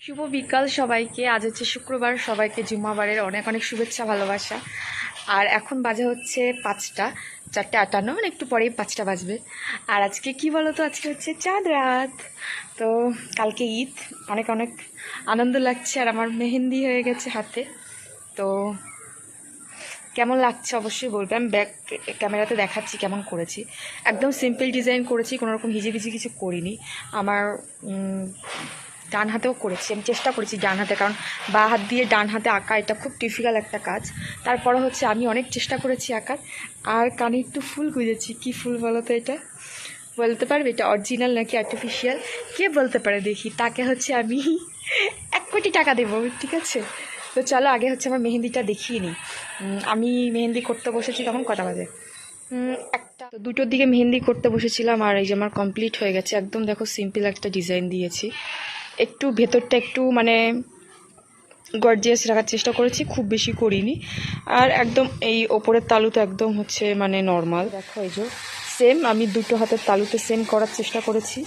শুভ বিকাল সবাইকে। আজ হচ্ছে শুক্রবার, সবাইকে জুম্মাবারের অনেক অনেক শুভেচ্ছা, ভালোবাসা। আর এখন বাজে হচ্ছে পাঁচটা, চারটে আটান্ন মানে একটু পরেই পাঁচটা বাজবে। আর আজকে কি বলো তো আজকে হচ্ছে চাঁদ রাত। তো কালকে ঈদ, অনেক অনেক আনন্দ লাগছে আর আমার মেহেন্দি হয়ে গেছে হাতে। তো কেমন লাগছে অবশ্যই বলবে আমি ব্যাক ক্যামেরাতে দেখাচ্ছি কেমন করেছি। একদম সিম্পল ডিজাইন করেছি, কোনো রকম হিজিবিজি কিছু করিনি। আমার ডান হাতেও করেছি। আমি চেষ্টা করেছি ডান হাতে, কারণ বা হাত দিয়ে ডান হাতে আঁকা এটা খুব টিফিক্যাল একটা কাজ। তারপরে হচ্ছে আমি অনেক চেষ্টা করেছি আঁকার। আর কানে একটু ফুল গুঁজেছি। কি ফুল বলো তো এটা? বলতে পারবে? এটা অরিজিনাল নাকি আর্টিফিশিয়াল কে বলতে পারে দেখি? তাকে হচ্ছে আমি এক কোটি টাকা দেবো, ঠিক আছে? তো চলো, আগে হচ্ছে আমার মেহেন্দিটা দেখিয়ে নিই। আমি মেহেন্দি করতে বসেছি তখন কটা বাজে? একটা। দুটোর দিকে মেহেন্দি করতে বসেছিলাম আর এই যে আমার কমপ্লিট হয়ে গেছে। একদম দেখো সিম্পল একটা ডিজাইন দিয়েছি। একটু ভেতরটা একটু মানে গর্জিয়াস রাখার চেষ্টা করেছি, খুব বেশি করিনি। আর একদম এই ওপরের তালু তো একদম হচ্ছে মানে নর্মাল দেখো এই যে সেম আমি দুটো হাতের তালুতে সেম করার চেষ্টা করেছি।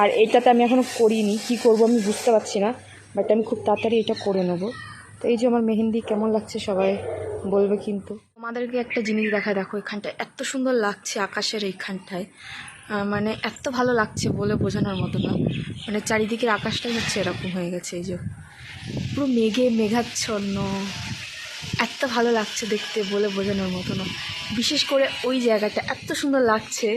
আর এইটাতে আমি এখনও করিনি। কি করব আমি বুঝতে পারছি না বাট আমি খুব তাড়াতাড়ি এটা করে নেব। তো এই যে আমার মেহেন্দি কেমন লাগছে সবাই বলবে কিন্তু। আমাদেরকে একটা জিনিস দেখায় দেখো এখানটায়। এত সুন্দর লাগছে আকাশের এইখানটায়। মানে এত ভালো লাগছে বলে বোঝানোর মতো না। মানে চারিদিকের আকাশটাই হচ্ছে এরকম হয়ে গেছে, এই যে। পুরো মেঘে মেঘাচ্ছন্ন। এত ভালো লাগছে দেখতে বলে বোঝানোর মতো না। বিশেষ করে ওই জায়গাটা, এত সুন্দর লাগছে।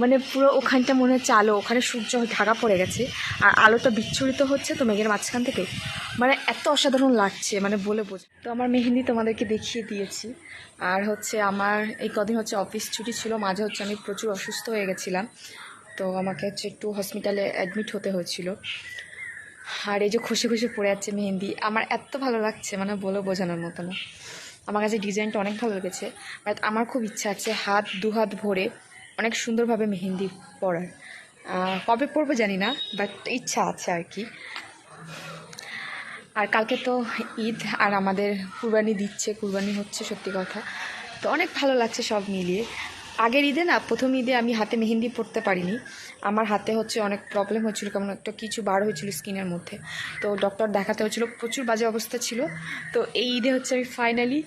মানে পুরো ওখানটা মনে হচ্ছে আলো, ওখানে সূর্য ঢাকা পড়ে গেছে, আর আলোটা বিচ্ছুরিত হচ্ছে তো মেঘের মাঝখান থেকে। মানে এত অসাধারণ লাগছে মানে বলে বোঝা তো আমার মেহেন্দি তোমাদেরকে দেখিয়ে দিয়েছি। আর হচ্ছে আমার এই কদিন হচ্ছে অফিস ছুটি ছিল, মাঝে হচ্ছে আমি প্রচুর অসুস্থ হয়ে গেছিলাম। তো আমাকে হচ্ছে একটু হসপিটালে অ্যাডমিট হতে হয়েছিল। আর এই যে খুশি খুশি পড়ে যাচ্ছে মেহেন্দি, আমার এত ভালো লাগছে মানে বলে বোঝানোর মতো না আমার কাছে ডিজাইনটা অনেক ভালো লেগেছে বাট আমার খুব ইচ্ছা আছে হাত দু হাত ভরে অনেক সুন্দরভাবে মেহেন্দি পরার। কবে পরবো জানি না বাট ইচ্ছা আছে আর কি। আর কালকে তো ঈদ, আর আমাদের কুরবানি দিচ্ছে, কুরবানি হচ্ছে সত্যি কথা। তো অনেক ভালো লাগছে সব মিলিয়ে। আগের ঈদে না, প্রথম ঈদে আমি হাতে মেহেন্দি পরতে পারিনি। আমার হাতে হচ্ছে অনেক প্রবলেম হচ্ছিল কেমন একটা কিছু বার হয়েছিল স্কিনের মধ্যে। তো ডক্টর দেখাতে হয়েছিল, প্রচুর বাজে অবস্থা ছিল। তো এই ঈদে হচ্ছে আমি ফাইনালি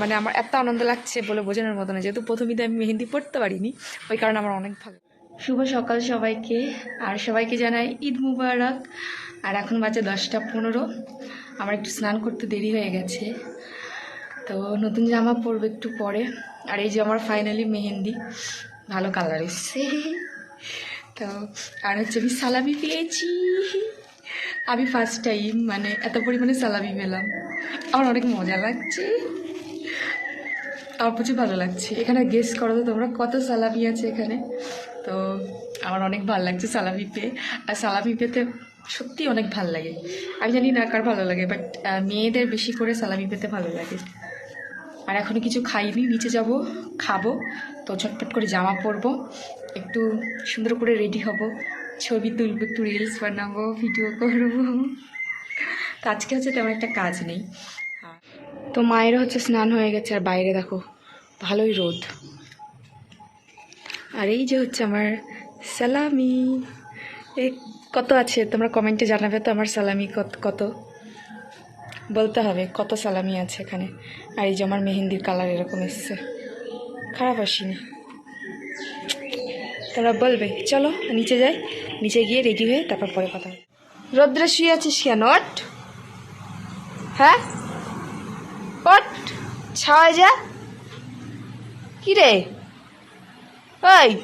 মানে আমার এত আনন্দ লাগছে বলে বোঝানোর মতো না, যেহেতু প্রথম ঈদে আমি মেহেন্দি পরতে পারিনি, ওই কারণে আমার অনেক ভালো শুভ সকাল সবাইকে, আর সবাইকে জানাই ঈদ মুবারক। আর এখন বাজে দশটা পনেরো, আমার একটু স্নান করতে দেরি হয়ে গেছে। তো নতুন জামা পরবো একটু পরে। আর এই যে আমার ফাইনালি মেহেন্দি, ভালো কালার এসছে। তো, আর হচ্ছে আমি সালামি পেয়েছি। আমি ফার্স্ট টাইম মানে এত পরিমাণে সালামি পেলাম। আমার অনেক মজা লাগছে। আমার প্রচুর ভালো লাগছে। এখানে গেস করো তো তোমরা কত সালামি আছে এখানে? তো, আমার অনেক ভালো লাগছে সালামি পেয়ে। আর সালামি পেতে সত্যি অনেক ভালো লাগে। আমি জানি না কার ভালো লাগে বাট মেয়েদের বেশি করে সালামি পেতে ভালো লাগে। আর এখনও কিছু খাইনি, নিচে যাব, খাব। তো ঝটপট করে জামা পরবো। একটু সুন্দর করে রেডি হব। ছবি তুলবো, একটু রিলস বানাবো ভিডিও করব। তো আজকে হচ্ছে তেমন একটা কাজ নেই। তো মায়ের হচ্ছে স্নান হয়ে গেছে, আর বাইরে দেখো, ভালোই রোদ। আর এই যে হচ্ছে আমার সালামি। এ কত আছে? তোমরা কমেন্টে জানাবে তো আমার সালামি কত কত? বলতে হবে, কত সালামি আছে এখানে। আর এই যে আমার মেহেন্দির কালার এরকম এসছে। খারাপ আসিনি। তোমরা বলবে, চলো, নিচে যাই। নিচে গিয়ে রেডি হয়ে তারপর পরে কথা রোদ্রে শুয়ে আছিস কেন? হ্যাঁ? ওট ছাওয়া যা। কি রে? ওই।